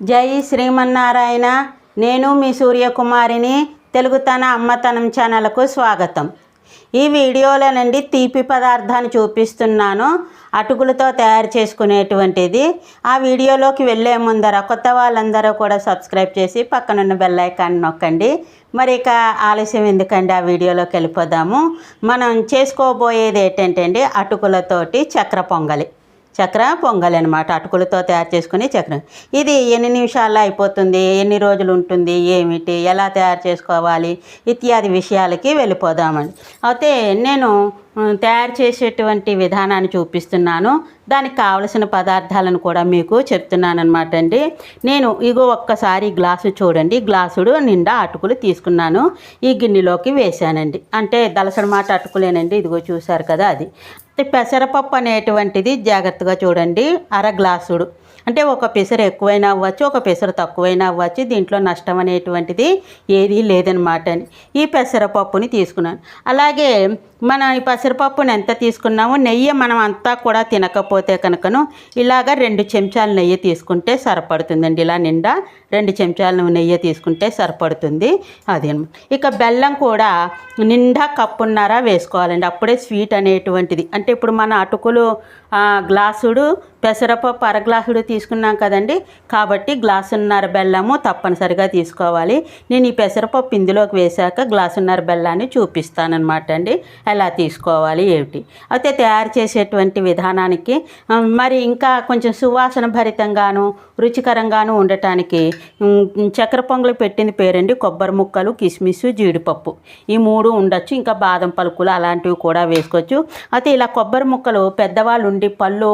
జై శ్రీమన్నారాయణ. నేను మీ సూర్యకుమారిని తెలుగుతన అమ్మతనం ఛానల్కు స్వాగతం. ఈ వీడియోలో నుండి తీపి పదార్థాన్ని చూపిస్తున్నాను. అటుకులతో తయారు చేసుకునేటువంటిది. ఆ వీడియోలోకి వెళ్ళే ముందర కొత్త వాళ్ళందరూ కూడా సబ్స్క్రైబ్ చేసి పక్కనున్న బెల్ ఐకాన్ నొక్కండి. మరి ఇక ఆలస్యం ఎందుకండి? ఆ వీడియోలోకి వెళ్ళిపోదాము. మనం చేసుకోబోయేది ఏంటంటే అండి అటుకులతోటి చక్ర పొంగలి. చక్ర పొంగలి అనమాట అటుకులతో తయారు చేసుకునే చక్రం. ఇది ఎన్ని నిమిషాల్లో అయిపోతుంది? ఎన్ని రోజులు ఉంటుంది? ఏమిటి? ఎలా తయారు చేసుకోవాలి? ఇత్యాది విషయాలకి వెళ్ళిపోదామండి. అయితే నేను తయారు చేసేటువంటి విధానాన్ని చూపిస్తున్నాను. దానికి కావలసిన పదార్థాలను కూడా మీకు చెప్తున్నాను అనమాట అండి. నేను ఇగో ఒక్కసారి గ్లాసు చూడండి. గ్లాసుడు నిండా అటుకులు తీసుకున్నాను. ఈ గిన్నెలోకి వేశానండి. అంటే దలసడమాట అటుకులేనండి. ఇదిగో చూశారు కదా అది. పెసరపప్పు అనేటువంటిది జాగ్రత్తగా చూడండి. అర గ్లాసుడు. అంటే ఒక పెసరు ఎక్కువైనా అవ్వచ్చు ఒక పెసరు తక్కువైనా అవ్వచ్చు దీంట్లో నష్టం అనేటువంటిది ఏదీ లేదనమాట అని. ఈ పెసరపప్పుని తీసుకున్నాను. అలాగే మన ఈ పసరపప్పును ఎంత తీసుకున్నామో నెయ్యి మనం అంతా కూడా తినకపోతే కనుకను ఇలాగ రెండు చెంచాలు నెయ్యి తీసుకుంటే సరిపడుతుందండి. ఇలా నిండా రెండు చెంచాలు నెయ్యి తీసుకుంటే సరిపడుతుంది. అది ఇక బెల్లం కూడా నిండా కప్పున్నర వేసుకోవాలండి. అప్పుడే స్వీట్ అనేటువంటిది. అంటే ఇప్పుడు మన అటుకులు గ్లాసుడు పెసరపప్పు అర గ్లాసుడు తీసుకున్నాం కదండి. కాబట్టి గ్లాసున్నర బెల్లము తప్పనిసరిగా తీసుకోవాలి. నేను ఈ పెసరపప్పు ఇందులోకి వేశాక గ్లాసున్నర బెల్లాన్ని చూపిస్తానమాట అండి. ఎలా తీసుకోవాలి ఏమిటి? అయితే తయారు చేసేటువంటి విధానానికి మరి ఇంకా కొంచెం సువాసన భరితంగాను రుచికరంగాను ఉండటానికి చక్కెర పొంగలి పెట్టింది పేరండి కొబ్బరి ముక్కలు కిస్మిస్ జీడిపప్పు. ఈ మూడు ఉండొచ్చు. ఇంకా బాదం పలుకులు అలాంటివి కూడా వేసుకోవచ్చు. అయితే ఇలా కొబ్బరి ముక్కలు పెద్దవాళ్ళు ఉండి పళ్ళు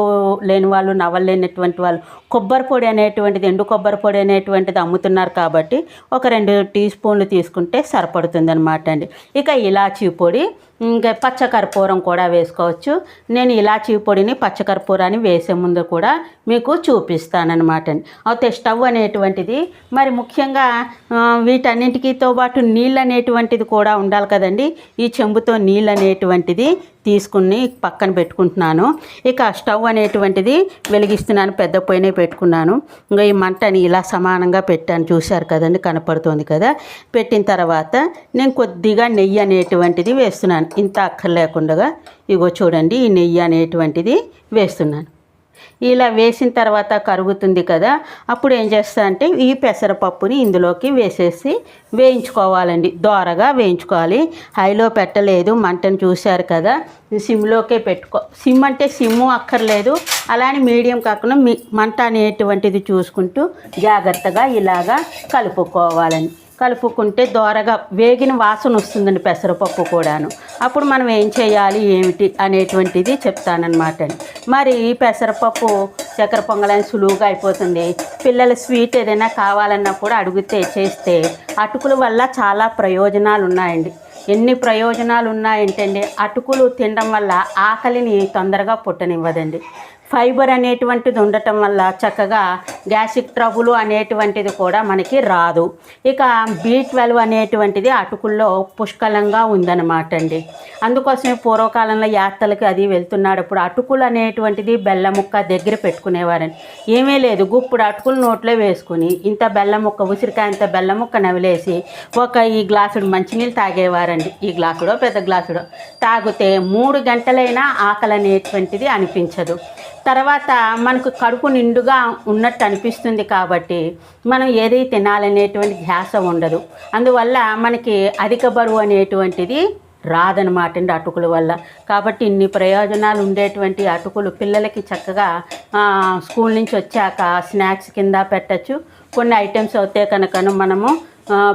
లేని వాళ్ళు నవ్వలేనటువంటి వాళ్ళు కొబ్బరి పొడి అనేటువంటిది ఎండు కొబ్బరి పొడి అనేటువంటిది అమ్ముతున్నారు కాబట్టి ఒక రెండు టీ స్పూన్లు తీసుకుంటే సరిపడుతుంది అనమాట అండి. ఇక ఇలాచీ పొడి ఇంకా పచ్చకర్పూరం కూడా వేసుకోవచ్చు. నేను ఇలాచీ పొడిని పచ్చకర్పూరాన్ని వేసే ముందు కూడా మీకు చూపిస్తానమాట అండి. అయితే స్టవ్ అనేటువంటిది మరి ముఖ్యంగా ఆ, పాటు నీళ్ళు అనేటువంటిది కూడా ఉండాలి కదండి. ఈ చెంబుతో నీళ్ళు అనేటువంటిది తీసుకుని పక్కన పెట్టుకుంటున్నాను. ఇక స్టవ్ అనేటువంటిది వెలిగిస్తున్నాను పెద్ద పొయ్యినే పెట్టుకున్నాను. ఇంకా ఈ మంటని ఇలా సమానంగా పెట్టాను. చూశారు కదండి కనపడుతుంది కదా. పెట్టిన తర్వాత నేను కొద్దిగా నెయ్యి అనేటువంటిది వేస్తున్నాను. ఇంత అక్కర్లేకుండా ఇగో చూడండి ఈ నెయ్యి అనేటువంటిది వేస్తున్నాను. ఇలా వేసిన తర్వాత కరుగుతుంది కదా అప్పుడు ఏం చేస్తా అంటే ఈ పెసరపప్పుని ఇందులోకి వేసేసి వేయించుకోవాలండి. దోరగా వేయించుకోవాలి. హైలో పెట్టలేదు మంటను చూశారు కదా సిమ్లోకే పెట్టుకో సిమ్ అంటే సిమ్ము అక్కర్లేదు. అలానే మీడియం కాకుండా మీ మంట అనేటువంటిది చూసుకుంటూ జాగ్రత్తగా ఇలాగా కలుపుకోవాలండి. కలుపుకుంటే దోరగా వేగిన వాసన వస్తుందండి పెసరపప్పు కూడాను. అప్పుడు మనం ఏం చేయాలి ఏమిటి అనేటువంటిది చెప్తానమాట అండి. మరి పెసరపప్పు చక్కెర పొంగలని సులువుగా అయిపోతుంది. పిల్లల స్వీట్ ఏదైనా కావాలన్నా కూడా అడిగితే చేస్తే అటుకుల వల్ల చాలా ప్రయోజనాలు ఉన్నాయండి ఎన్ని ప్రయోజనాలు ఉన్నాయంటే అటుకులు తినడం వల్ల ఆకలిని తొందరగా పుట్టనివ్వదండి. ఫైబర్ అనేటువంటిది ఉండటం వల్ల చక్కగా గ్యాస్ట్రిక్ ట్రబుల్ అనేటువంటిది కూడా మనకి రాదు. ఇక బీ ట్వెల్వ్ అనేటువంటిది అటుకుల్లో పుష్కలంగా ఉందన్నమాట అండి. అందుకోసమే పూర్వకాలంలో యాత్రలకి అది వెళ్తున్నాడు. అప్పుడు అటుకులు అనేటువంటిది బెల్ల ముక్క దగ్గర పెట్టుకునేవారని. ఏమీ లేదు. గుప్పుడు అటుకులు నోట్లో వేసుకుని ఇంత బెల్ల ముక్క ఉసిరికాయ ఇంత బెల్ల ముక్క నవిలేసి ఒక ఈ గ్లాసుడు మంచినీళ్ళు తాగేవారండి. ఈ గ్లాసుడో పెద్ద గ్లాసుడో తాగితే మూడు గంటలైనా ఆకలి అనేటువంటిది అనిపించదు. తర్వాత మనకు కడుపు నిండుగా ఉన్నట్టు అనిపిస్తుంది కాబట్టి మనం ఏది తినాలనేటువంటి ధ్యాస ఉండదు. అందువల్ల మనకి అధిక బరువు అనేటువంటిది రాదనమాట అండి అటుకుల వల్ల. కాబట్టి ఇన్ని ప్రయోజనాలు ఉండేటువంటి అటుకులు పిల్లలకి చక్కగా స్కూల్ నుంచి వచ్చాక స్నాక్స్ కింద పెట్టచ్చు. కొన్ని ఐటమ్స్ అవుతే కనుకను మనము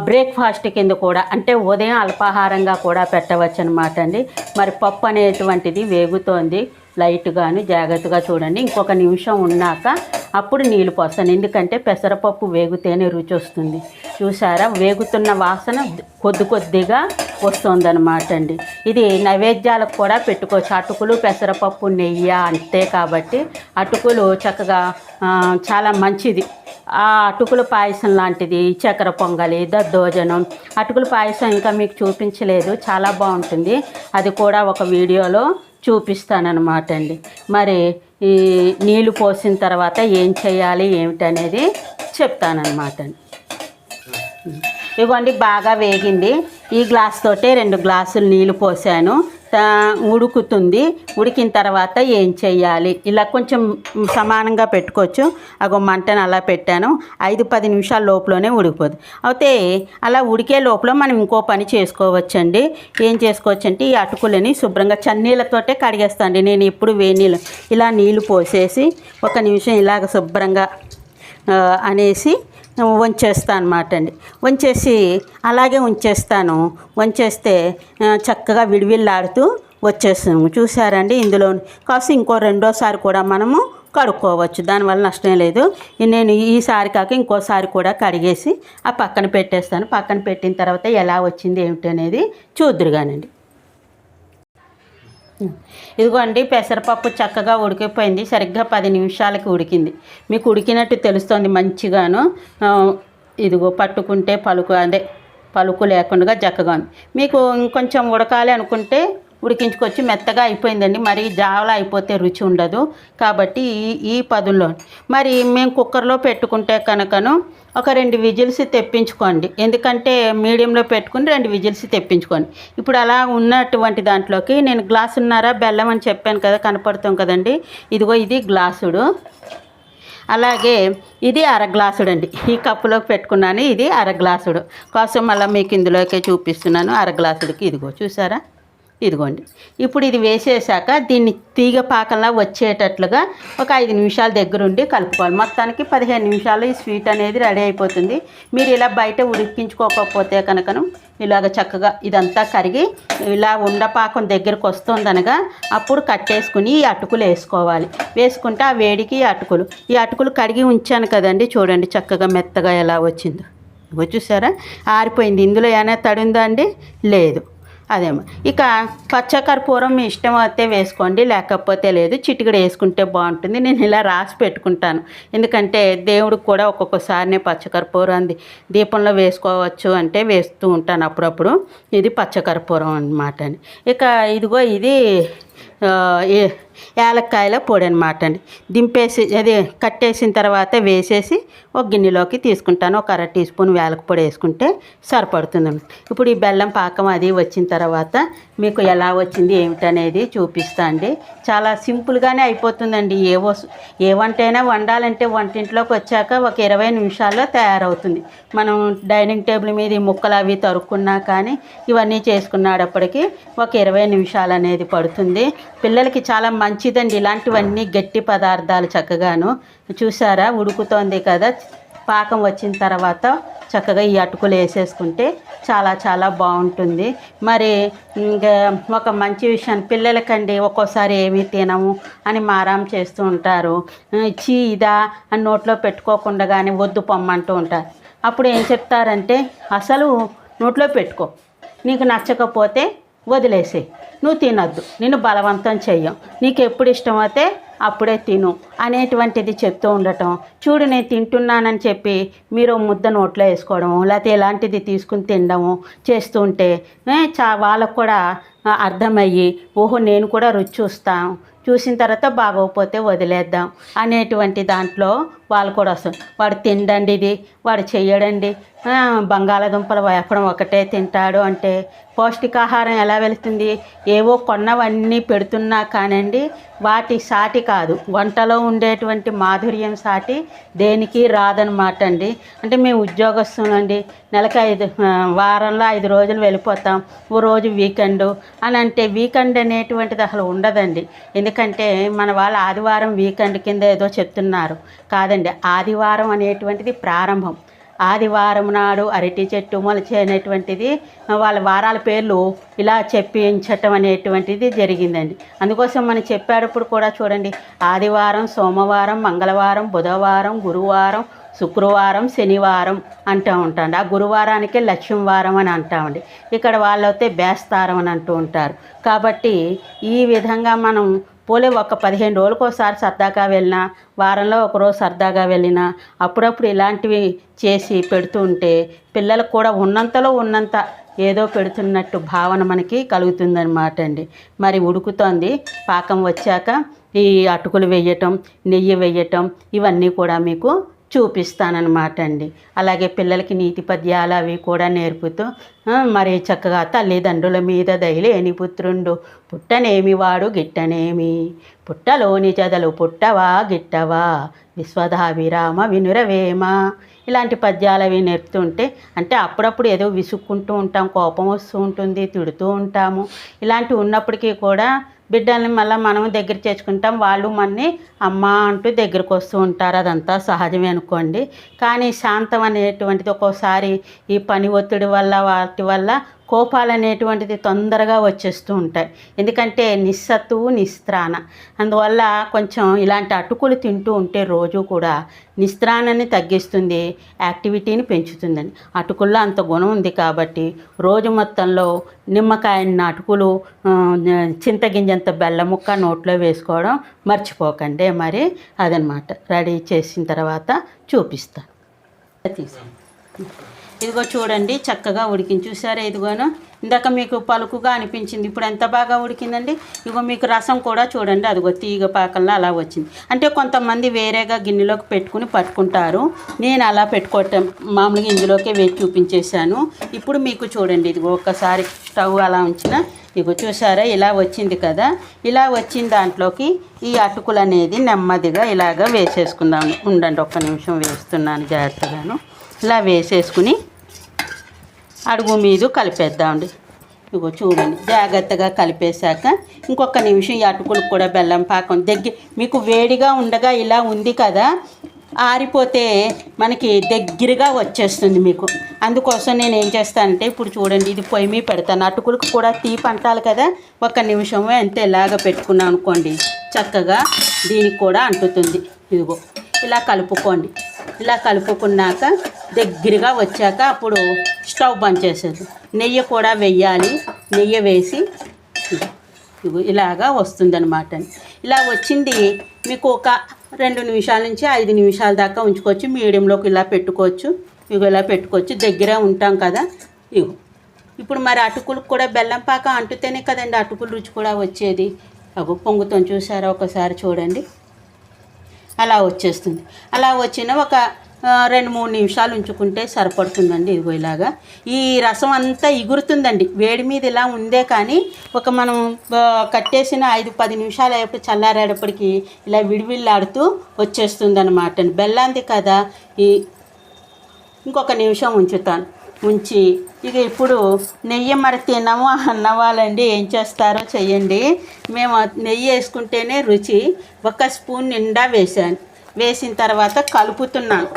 బ్రేక్ఫాస్ట్ కింద కూడా అంటే ఉదయం అల్పాహారంగా కూడా పెట్టవచ్చు అనమాట అండి. మరి పప్పు అనేటువంటిది వేగుతోంది. లైట్గాను జాగ్రత్తగా చూడండి. ఇంకొక నిమిషం ఉన్నాక అప్పుడు నీళ్ళు పోస్తాను. ఎందుకంటే పెసరపప్పు వేగితేనే రుచి వస్తుంది. చూసారా? వేగుతున్న వాసన కొద్ది కొద్దిగా వస్తుందన్నమాట అండి. ఇది నైవేద్యాలకు కూడా పెట్టుకోవచ్చు. అటుకులు పెసరపప్పు నెయ్యి అంతే కాబట్టి అటుకులు చక్కగా చాలా మంచిది. ఆ అటుకుల పాయసం లాంటిది చక్కెర పొంగలి దద్దోజనం. అటుకుల పాయసం ఇంకా మీకు చూపించలేదు. చాలా బాగుంటుంది. అది కూడా ఒక వీడియోలో చూపిస్తానన్నమాట అండి మరి ఈ నీళ్ళు పోసిన తర్వాత ఏం చేయాలి ఏమిటనేది చెప్తానన్నమాట ఇదిగోండి బాగా వేగింది. ఈ గ్లాస్ తోటే రెండు గ్లాసులు నీళ్ళు పోసాను ఉడుకుతుంది. ఉడికిన తర్వాత ఏం చేయాలి ఇలా కొంచెం సమానంగా పెట్టుకోవచ్చు. అగో మంటను అలా పెట్టాను. ఐదు పది నిమిషాల లోపలనే ఉడికిపోదు. అయితే అలా ఉడికే లోపల మనం ఇంకో పని చేసుకోవచ్చండి. ఏం చేసుకోవచ్చు అంటే ఈ అటుకులని శుభ్రంగా చన్నీళ్ళతోటే కడిగేస్తాండి నేను ఎప్పుడు వేడి నీళ్ళు ఇలా నీళ్ళు పోసేసి ఒక నిమిషం ఇలాగ శుభ్రంగా అనేసి వంచేస్తాను అనమాట అండి వంచేసి అలాగే ఉంచేస్తాను. వంచేస్తే చక్కగా విడివిల్లాడుతూ వచ్చేస్తాము చూసారండి ఇందులో కాస్త ఇంకో రెండోసారి కూడా మనము కడుక్కోవచ్చు. దానివల్ల నష్టం లేదు. నేను ఈసారి కాక ఇంకోసారి కూడా కడిగేసి ఆ పక్కన పెట్టేస్తాను. పక్కన పెట్టిన తర్వాత ఎలా వచ్చింది ఏమిటి అనేది చూద్దురుగానండి. ఇదిగోండి పెసరపప్పు చక్కగా ఉడికిపోయింది. సరిగ్గా పది నిమిషాలకి ఉడికింది. మీకు ఉడికినట్టు తెలుస్తుంది మంచిగాను. ఇదిగో పట్టుకుంటే పలుకు అదే పలుకు లేకుండా చక్కగా ఉంది. మీకు ఇంకొంచెం ఉడకాలి అనుకుంటే ఉడికించుకొచ్చి మెత్తగా అయిపోయిందండి. మరి జావలా అయిపోతే రుచి ఉండదు. కాబట్టి ఈ ఈ పదుల్లో మరి మేము కుక్కర్లో పెట్టుకుంటే కనుకను ఒక రెండు విజిల్స్ తెప్పించుకోండి. ఎందుకంటే మీడియంలో పెట్టుకుని రెండు విజిల్స్ తెప్పించుకోండి. ఇప్పుడు అలా ఉన్నటువంటి దాంట్లోకి నేను గ్లాసున్నర బెల్లం అని చెప్పాను కదా కనపడుతాం కదండి. ఇదిగో ఇది గ్లాసుడు. అలాగే ఇది అర గ్లాసుడు అండి ఈ కప్పులోకి పెట్టుకున్నాను ఇది అర గ్లాసుడు. కోసం మళ్ళీ మీకు ఇందులోకే చూపిస్తున్నాను అర గ్లాసుడికి. ఇదిగో చూసారా? ఇదిగోండి. ఇప్పుడు ఇది వేసేసాక దీన్ని తీగ పాకంలా వచ్చేటట్లుగా ఒక ఐదు నిమిషాల దగ్గరుండి కలుపుకోవాలి. మొత్తానికి పదిహేను నిమిషాలు ఈ స్వీట్ అనేది రెడీ అయిపోతుంది. మీరు ఇలా బయట ఉడికించుకోకపోతే కనుకను ఇలాగ చక్కగా ఇదంతా కరిగి ఇలా ఉండపాకం దగ్గరకు వస్తుందనగా అప్పుడు కట్టేసుకుని ఈ అటుకులు వేసుకోవాలి. వేసుకుంటే ఆ వేడికి ఈ అటుకులు. ఈ అటుకులు కడిగి ఉంచాను కదండి చూడండి చక్కగా మెత్తగా ఎలా వచ్చిందో. ఇగో చూసారా? ఆరిపోయింది. ఇందులో ఏమైనా తడుందా అండి? లేదు. అదేమో. ఇక పచ్చకర్పూరం మీ ఇష్టం అయితే వేసుకోండి లేకపోతే లేదు చిటికడ వేసుకుంటే బాగుంటుంది. నేను ఇలా రాసి పెట్టుకుంటాను. ఎందుకంటే దేవుడికి కూడా ఒక్కొక్కసారి నేను పచ్చకర్పూరం దీపంలో వేసుకోవచ్చు అంటే వేస్తూ ఉంటాను అప్పుడప్పుడు. ఇది పచ్చకర్పూరం అన్నమాట ఇక ఇదిగో ఇది ఏ- యాలక్కాయల పొడి అనమాట అండి. దింపేసి అది కట్టేసిన తర్వాత వేసేసి ఒక గిన్నెలోకి తీసుకుంటాను. ఒక అర టీ స్పూన్ యాలక పొడి వేసుకుంటే సరిపడుతుందండి. ఇప్పుడు ఈ బెల్లం పాకం అది వచ్చిన తర్వాత మీకు ఎలా వచ్చింది ఏమిటనేది చూపిస్తా అండి. చాలా సింపుల్గానే అయిపోతుందండి. ఏ వస్తు ఏ వంట అయినా వండాలంటే వంటింట్లోకి వచ్చాక ఒక ఇరవై నిమిషాల్లో తయారవుతుంది. మనం డైనింగ్ టేబుల్ మీద ఈ ముక్కలు అవి తరుక్కున్నా కానీ ఇవన్నీ చేసుకున్నాడప్పటికి ఒక ఇరవై నిమిషాలు అనేది పడుతుంది. పిల్లలకి చాలా మంచిదండి. ఇలాంటివన్నీ గట్టి పదార్థాలు చక్కగాను. చూసారా ఉడుకుతోంది కదా? పాకం వచ్చిన తర్వాత చక్కగా ఈ అటుకులు వేసేసుకుంటే చాలా చాలా బాగుంటుంది. మరి ఇంకా ఒక మంచి విషయం పిల్లలకండి ఒక్కోసారి ఏమీ తినము అని మారాం చేస్తూ ఉంటారు. చీ ఇదా అని నోట్లో పెట్టుకోకుండా కానీ వద్దు పొమ్మంటూ ఉంటారు. అప్పుడు ఏం చెప్తారంటే అసలు నోట్లో పెట్టుకో. నీకు నచ్చకపోతే వదిలేసేయి. నువ్వు తినొద్దు. నిన్ను బలవంతం చెయ్యం. నీకు ఎప్పుడు ఇష్టమైతే అప్పుడే తిను అనేటువంటిది చెప్తూ ఉండటం. చూడు నేను తింటున్నానని చెప్పి మీరు ముద్ద నోట్లో వేసుకోవడము లేకపోతే ఇలాంటిది తీసుకుని తినడము చేస్తూ ఉంటే చా వాళ్ళకు కూడా అర్థమయ్యి ఓహో నేను కూడా రుచి చూస్తాను చూసిన తర్వాత బాగోకపోతే వదిలేద్దాం అనేటువంటి దాంట్లో వాళ్ళు కూడా వస్తారు. వాడు తిండండి ఇది వాడు చెయ్యడండి. బంగాళాదుంపలు వేపడం ఒకటే తింటాడు అంటే పౌష్టికాహారం ఎలా వెళుతుంది? ఏవో కొన్నవన్నీ పెడుతున్నా కానండి వాటి సాటి కాదు. వంటలో ఉండేటువంటి మాధుర్యం సాటి దేనికి రాదనమాట అండి. అంటే మేము ఉద్యోగస్తులండి నెలకు ఐదు వారంలో ఐదు రోజులు వెళ్ళిపోతాం. ఓ రోజు వీకెండ్ అని అంటే వీకెండ్ అనేటువంటిది అసలు ఉండదండి. ఎందుకంటే ఎందుకంటే మన వాళ్ళు ఆదివారం వీకెండ్ కింద ఏదో చెప్తున్నారు. కాదండి ఆదివారం అనేటువంటిది ప్రారంభం. ఆదివారం నాడు అరటి చెట్టు మొలచే అనేటువంటిది వాళ్ళ వారాల పేర్లు ఇలా చెప్పించటం అనేటువంటిది జరిగిందండి. అందుకోసం మనం చెప్పేటప్పుడు కూడా చూడండి ఆదివారం సోమవారం మంగళవారం బుధవారం గురువారం శుక్రవారం శనివారం అంటూ ఉంటాండి ఆ గురువారానికే లక్ష్మీవారం అని అంటామండి. ఇక్కడ వాళ్ళైతే బేస్తారం అని అంటూ ఉంటారు. కాబట్టి ఈ విధంగా మనం పోలే ఒక పదిహేను రోజులకు ఒకసారి సరదాగా వెళ్ళినా వారంలో ఒకరోజు సరదాగా వెళ్ళినా అప్పుడప్పుడు ఇలాంటివి చేసి పెడుతూ ఉంటే పిల్లలకు కూడా ఉన్నంతలో ఉన్నంత ఏదో పెడుతున్నట్టు భావన మనకి కలుగుతుందన్నమాట అండి. మరి ఉడుకుతోంది పాకం వచ్చాక ఈ అటుకులు వేయటం నెయ్యి వేయటం ఇవన్నీ కూడా మీకు చూపిస్తానన్నమాట అండి అలాగే పిల్లలకి నీతి పద్యాలు అవి కూడా నేర్పుతూ మరి చక్కగా తల్లిదండ్రుల మీద దయలేని పుత్రుండు పుట్టనేమి వాడు గిట్టనేమి? పుట్టలోని చదలు పుట్టవా గిట్టవా? విశ్వధాభిరామ వినురవేమ? ఇలాంటి పద్యాలు అవి నేర్పుతుంటే అంటే అప్పుడప్పుడు ఏదో విసుక్కుంటూ ఉంటాం కోపం వస్తూ ఉంటుంది తిడుతూ ఉంటాము. ఇలాంటివి ఉన్నప్పటికీ కూడా బిడ్డల్ని మళ్ళీ మనం దగ్గర చేర్చుకుంటాం వాళ్ళు మనని అమ్మ అంటూ దగ్గరకు వస్తూ ఉంటారు. అదంతా సహజమే అనుకోండి. కానీ శాంతం అనేటువంటిది ఒక్కోసారి ఈ పని ఒత్తిడి వల్ల వాటి వల్ల కోపాలు అనేటువంటిది తొందరగా వచ్చేస్తూ ఉంటాయి. ఎందుకంటే నిస్సత్తువు నిస్త్రాణ. అందువల్ల కొంచెం ఇలాంటి అటుకులు తింటూ ఉంటే రోజు కూడా నిస్త్రాణాన్ని తగ్గిస్తుంది యాక్టివిటీని పెంచుతుందండి అటుకుల్లో అంత గుణం ఉంది కాబట్టి రోజు మొత్తంలో నిమ్మకాయ అటుకులు చింతగింజంత బెల్లం ముక్క నోట్లో వేసుకోవడం మర్చిపోకండి మరి అదనమాట. రెడీ చేసిన తర్వాత చూపిస్తాను. తీసాను ఇదిగో చూడండి చక్కగా ఉడికింది. చూసారా ఇదిగోను? ఇందాక మీకు పలుకుగా అనిపించింది ఇప్పుడు ఎంత బాగా ఉడికిందండి? ఇదిగో మీకు రసం కూడా చూడండి అదిగో తీగ పాకంలో అలా వచ్చింది. అంటే కొంతమంది వేరేగా గిన్నెలోకి పెట్టుకుని పట్టుకుంటారు. నేను అలా పెట్టుకోవటం మామూలుగా ఇందులోకే వేసి చూపించేశాను. ఇప్పుడు మీకు చూడండి ఇదిగో ఒక్కసారి స్టవ్ అలా ఉంచిన ఇగో చూసారా ఇలా వచ్చింది కదా? ఇలా వచ్చిన దాంట్లోకి ఈ అటుకులు అనేది నెమ్మదిగా ఇలాగ వేసేసుకుందాం. ఉండండి ఒక్క నిమిషం వేస్తున్నాను జాగ్రత్తగాను. ఇలా వేసేసుకుని అడుగు మీద కలిపేద్దామండి. ఇగో చూడండి జాగ్రత్తగా కలిపేశాక ఇంకొక నిమిషం ఈ అటుకులకు కూడా బెల్లం పాకం దగ్గర మీకు వేడిగా ఉండగా ఇలా ఉంది కదా ఆరిపోతే మనకి దగ్గరగా వచ్చేస్తుంది మీకు. అందుకోసం నేను ఏం చేస్తానంటే ఇప్పుడు చూడండి ఇది పొయ్యి మీద పెడతాను. అటుకులకు కూడా తీపి అంటాలి కదా ఒక నిమిషం అంతే ఇలాగ పెట్టుకున్నాను అనుకోండి చక్కగా దీనికి కూడా అంటుతుంది. ఇదిగో ఇలా కలుపుకోండి. ఇలా కలుపుకున్నాక దగ్గరగా వచ్చాక అప్పుడు స్టవ్ బంద్ చేసేది నెయ్యి కూడా వెయ్యాలి నెయ్యి వేసి ఇలాగా వస్తుందన్నమాట. ఇలా వచ్చింది. మీకు ఒక రెండు నిమిషాల నుంచి ఐదు నిమిషాల దాకా ఉంచుకోవచ్చు. మీడియంలోకి ఇలా పెట్టుకోవచ్చు. ఇగో ఇలా పెట్టుకోవచ్చు. దగ్గర ఉంటాం కదా. ఇగో. ఇప్పుడు మరి అటుకులకు కూడా బెల్లం పాక అంటుతేనే కదండి అటుకుల రుచి కూడా వచ్చేది. అగో పొంగుతాం చూసారా? ఒకసారి చూడండి. అలా వచ్చేస్తుంది. అలా వచ్చిన ఒక రెండు మూడు నిమిషాలు ఉంచుకుంటే సరిపడుతుందండి ఇదిగో ఇలాగా. ఈ రసం అంతా ఎగురుతుందండి వేడి మీద ఇలా ఉందే కానీ ఒక మనం కట్టేసిన ఐదు పది నిమిషాలు అయ్యేప్పుడు చల్లారేటప్పటికి ఇలా విడివిళ్ళాడుతూ వచ్చేస్తుంది అనమాట బెల్లాంది కదా ఈ ఇంకొక నిమిషం ఉంచుతాను. ఉంచి ఇక ఇప్పుడు నెయ్యి మరి తినము అన్నవాళ్ళండి ఏం చేస్తారో చెయ్యండి. మేము నెయ్యి వేసుకుంటేనే రుచి. ఒక స్పూన్ నిండా వేసాను వేసిన తర్వాత కలుపుతున్నాను.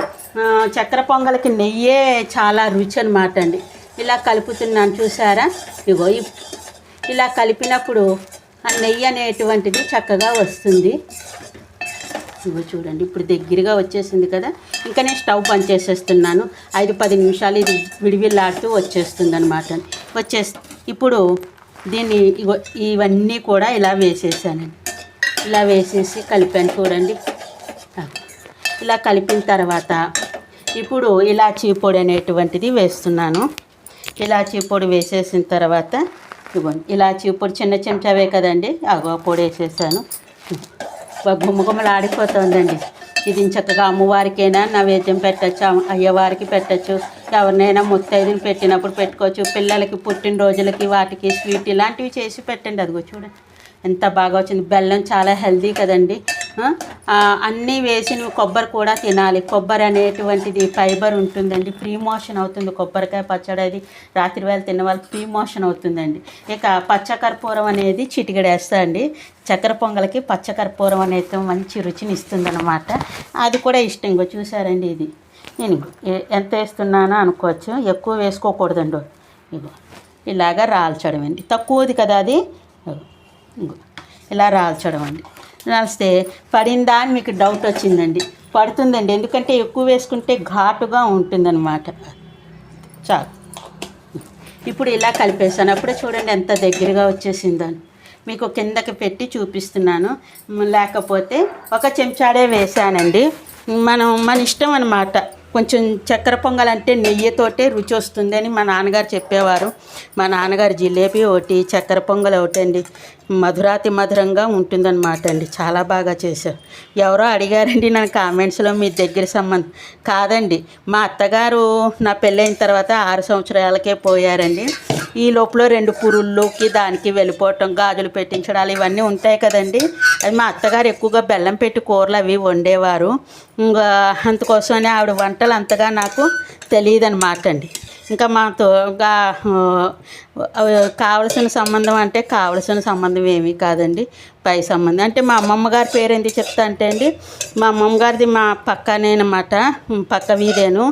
చక్కెర పొంగలికి నెయ్యే చాలా రుచి అనమాట అండి. ఇలా కలుపుతున్నాను చూసారా? ఇగో ఇలా కలిపినప్పుడు ఆ నెయ్యి అనేటువంటిది చక్కగా వస్తుంది. ఇగో చూడండి. ఇప్పుడు దగ్గరగా వచ్చేసింది కదా. ఇంకా నేను స్టవ్ బంద్ చేసేస్తున్నాను. ఐదు పది నిమిషాలు ఇది విడివిల్లాడుతూ వచ్చేస్తుంది అనమాట వచ్చేసి ఇప్పుడు దీన్ని ఇగో ఇవన్నీ కూడా ఇలా వేసేసానండి ఇలా వేసేసి కలిపాను చూడండి. ఇలా కలిపిన తర్వాత ఇప్పుడు ఇలాచీ పొడి అనేటువంటిది వేస్తున్నాను. ఇలాచీ పొడి వేసేసిన తర్వాత ఇవ్వండి. ఇలాచీ పొడి చిన్న చెంచావే కదండి. అగో పొడి వేసేసాను. గుమ్మగుమ్మలాడిపోతుందండి ఇది చక్కగా అమ్మవారికైనా నైవేద్యం పెట్టచ్చు అయ్యవారికి పెట్టచ్చు. ఎవరినైనా ముత్తైదుని పెట్టినప్పుడు పెట్టుకోవచ్చు. పిల్లలకి పుట్టినరోజులకి వాటికి స్వీట్ ఇలాంటివి చేసి పెట్టండి. అదిగో చూడండి. ఎంత బాగా వచ్చింది. బెల్లం చాలా హెల్దీ కదండి. అన్నీ వేసిన కొబ్బరి కూడా తినాలి. కొబ్బరి అనేటువంటిది ఫైబర్ ఉంటుందండి. ప్రీ మోషన్ అవుతుంది కొబ్బరికాయ పచ్చడి అది. రాత్రి వేళ తిన్న వాళ్ళకి ప్రీ మోషన్ అవుతుందండి. ఇక పచ్చకర్పూరం అనేది చిటికడేస్తా అండి చక్కెర పొంగలకి పచ్చకర్పూరం అనేది మంచి రుచిని ఇస్తుందన్నమాట. అది కూడా ఇష్టం. ఇంకో చూసారండి ఇది. నేను ఎంత వేస్తున్నానో అనుకోవచ్చు. ఎక్కువ వేసుకోకూడదండి. ఇగో ఇలాగా రాల్చడం అండి తక్కువది కదా అది. ఇంకో. ఇలా రాల్చడం అండి. రాల్స్తే పడిందా అని మీకు డౌట్ వచ్చిందండి. పడుతుందండి. ఎందుకంటే ఎక్కువ వేసుకుంటే ఘాటుగా ఉంటుందన్నమాట. చాలు. ఇప్పుడు ఇలా కలిపేసాను అప్పుడే చూడండి ఎంత దగ్గరగా వచ్చేసిందని మీకు కిందకి పెట్టి చూపిస్తున్నాను. లేకపోతే ఒక చెంచాడే వేసానండి మనం మన ఇష్టం అనమాట కొంచెం చక్కెర పొంగల్ అంటే నెయ్యితోటే రుచి వస్తుంది అని మా నాన్నగారు చెప్పేవారు. మా నాన్నగారు జిలేబీ ఒకటి చక్కెర పొంగల్ ఒకటి అండి మధురాతి మధురంగా ఉంటుందన్నమాట అండి. చాలా బాగా చేశారు. ఎవరో అడిగారండి నన్ను కామెంట్స్లో మీ దగ్గర సంబంధం. కాదండి మా అత్తగారు నా పెళ్ళైన తర్వాత ఆరు సంవత్సరాలకే పోయారండి. ఈ లోపల రెండు పురుల్లోకి దానికి వెళ్ళిపోవటం గాజులు పెట్టించడాలు ఇవన్నీ ఉంటాయి కదండి. అది మా అత్తగారు ఎక్కువగా బెల్లం పెట్టి కూరలు అవి వండేవారు. ఇంకా అందుకోసమని ఆవిడ వంటలు అంతగా నాకు తెలియదు అనమాట అండి. ఇంకా మాతో కావలసిన సంబంధం అంటే కావలసిన సంబంధం ఏమీ కాదండి. పై సంబంధం. అంటే మా అమ్మమ్మ గారి పేరు ఎందుకు చెప్తా అంటే అండి మా అమ్మమ్మ గారిది మా పక్కనేనమాట పక్క వీధేను.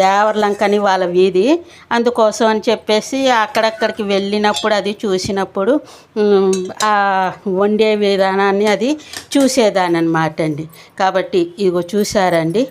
దేవరలంక అని వాళ్ళ వీధి. అందుకోసం అని చెప్పేసి అక్కడక్కడికి వెళ్ళినప్పుడు అది చూసినప్పుడు ఆ వండే విధానాన్ని అది చూసేదాన్ని అనమాట అండి. కాబట్టి ఇదిగో చూసారండి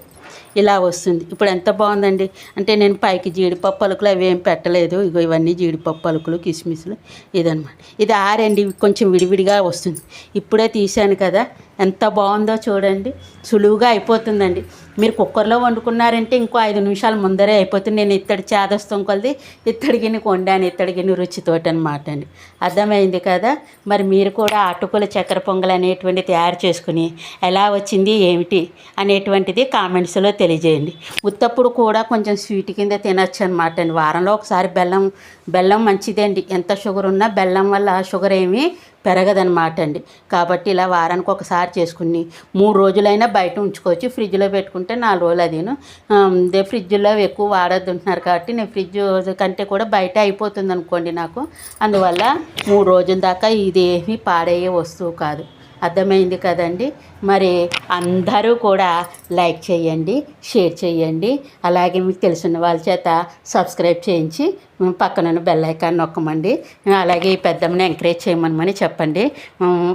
ఇలా వస్తుంది. ఇప్పుడు ఎంత బాగుందండి? అంటే నేను పైకి జీడిపప్పు పలుకులు అవి ఏం పెట్టలేదు. ఇగో ఇవన్నీ జీడిపప్పు అలుకులు కిస్మిస్లు ఇదనమాట ఇది ఆరండి కొంచెం విడివిడిగా వస్తుంది. ఇప్పుడే తీశాను కదా ఎంత బాగుందో చూడండి. సులువుగా అయిపోతుందండి. మీరు కుక్కర్లో వండుకున్నారంటే ఇంకో ఐదు నిమిషాల ముందరే అయిపోతుంది. నేను ఇత్తడి చేదస్తం కొలది ఇత్తడి గిన్నె వండాను ఇత్తడి గిన్నె రుచితోటి అనమాట అండి. అర్థమైంది కదా? మరి మీరు కూడా అటుకుల చక్కెర పొంగల్ అనేటువంటి తయారు చేసుకుని ఎలా వచ్చింది ఏమిటి అనేటువంటిది కామెంట్స్లో తెలియజేయండి. ఉత్తప్పుడు కూడా కొంచెం స్వీట్ కింద తినచ్చు అనమాట అండి. వారంలో ఒకసారి బెల్లం బెల్లం మంచిదండి. ఎంత షుగర్ ఉన్నా బెల్లం వల్ల షుగర్ ఏమీ పెరగదనమాట అండి కాబట్టి ఇలా వారానికి ఒకసారి చేసుకుని మూడు రోజులైనా బయట ఉంచుకోవచ్చు. ఫ్రిడ్జ్లో పెట్టుకుంటే నాలుగు రోజులు అదిను. అదే ఫ్రిడ్జ్లో ఎక్కువ వాడొద్దుంటున్నారు కాబట్టి నేను ఫ్రిడ్జ్ కంటే కూడా బయట అయిపోతుంది అనుకోండి నాకు. అందువల్ల మూడు రోజుల దాకా ఇదేమీ పాడయ్యే వస్తువు కాదు. అర్థమైంది కదండి? మరి అందరూ కూడా లైక్ చేయండి షేర్ చేయండి. అలాగే మీకు తెలిసిన వాళ్ళ చేత సబ్స్క్రైబ్ చేయించి పక్కన బెల్ ఐకాన్ నొక్కమండి. అలాగే ఈ పెద్దమ్మని ఎంకరేజ్ చేయమని చెప్పండి.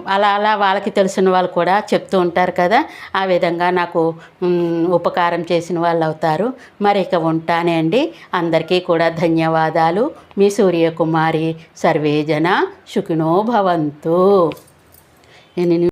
అలా అలా వాళ్ళకి తెలిసిన వాళ్ళు కూడా చెప్తూ ఉంటారు కదా? ఆ విధంగా నాకు ఉపకారం చేసిన వాళ్ళు అవుతారు. మరి ఇక ఉంటానే అండి. అందరికీ కూడా ధన్యవాదాలు. మీ సూర్యకుమారి సర్వేజన సుఖినో భవంతు. నేను